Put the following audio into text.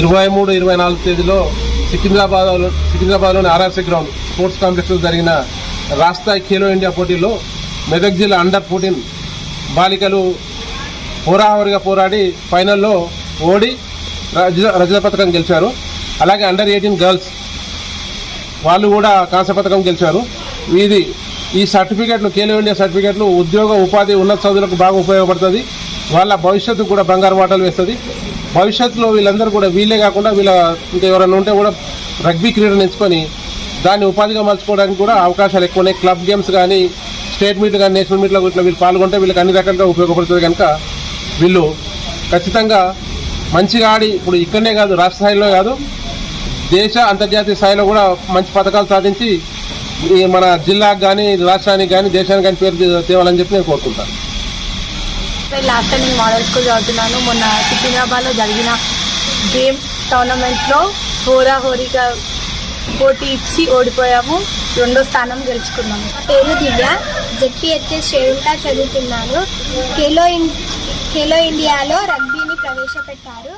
ఇరవై మూడు ఇరవై నాలుగు తేదీలో సికింద్రాబాద్ సికింద్రాబాద్లోని ఆర్ఆర్సీ గ్రౌండ్ స్పోర్ట్స్ కాంప్లెక్స్లో జరిగిన రాష్ట్రాయి ఖేలో ఇండియా పోటీలో మెదక్ జిల్లా అండర్ ఫోర్టీన్ బాలికలు హోరాహోరిగా పోరాడి ఫైనల్లో ఓడి రజత రజత పథకం గెలిచారు. అలాగే అండర్ ఎయిటీన్ గర్ల్స్ వాళ్ళు కూడా కాంస్య పథకం గెలిచారు. ఇది ఈ సర్టిఫికెట్లు ఖేలో ఇండియా సర్టిఫికెట్లు ఉద్యోగ ఉపాధి ఉన్నత చదువులకు బాగా ఉపయోగపడుతుంది. వాళ్ళ భవిష్యత్తు కూడా బంగారు వాటలు వేస్తుంది. భవిష్యత్తులో వీళ్ళందరూ కూడా వీళ్ళే కాకుండా వీళ్ళ ఇంకా ఎవరైనా ఉంటే కూడా రగ్బీ క్రీడను ఎంచుకొని దాన్ని ఉపాధిగా మలుచుకోవడానికి కూడా అవకాశాలు ఎక్కువ ఉన్నాయి క్లబ్ గేమ్స్ కానీ స్టేట్ మీట్ కానీ నేషనల్ మీట్లో ఇట్లా వీళ్ళు పాల్గొంటే వీళ్ళకి అన్ని రకాలుగా ఉపయోగపడుతుంది కనుక వీళ్ళు ఖచ్చితంగా మంచిగా ఆడి ఇప్పుడు ఇక్కడనే కాదు రాష్ట్ర స్థాయిలో కాదు దేశ అంతర్జాతీయ స్థాయిలో కూడా మంచి పథకాలు సాధించి మన జిల్లాకు కానీ రాష్ట్రానికి కానీ దేశానికి కానీ పేరు తేవాలని చెప్పి నేను కోరుకుంటాను. లాస్ట్ టైం నేను మోడల్ స్కూల్ చదువుతున్నాను. మొన్న సికింద్రాబాద్లో జరిగిన గేమ్ టోర్నమెంట్లో హోరా హోరీగా పోటీ ఇచ్చి ఓడిపోయాము. రెండో స్థానం గెలుచుకున్నాము. నా పేరు దివ్య. జెడ్పిహెచ్ఎస్ షేరుంటా చదువుతున్నాను. ఖేలో ఇన్ ఖేలో ఇండియాలో రగ్బీని ప్రవేశపెట్టారు.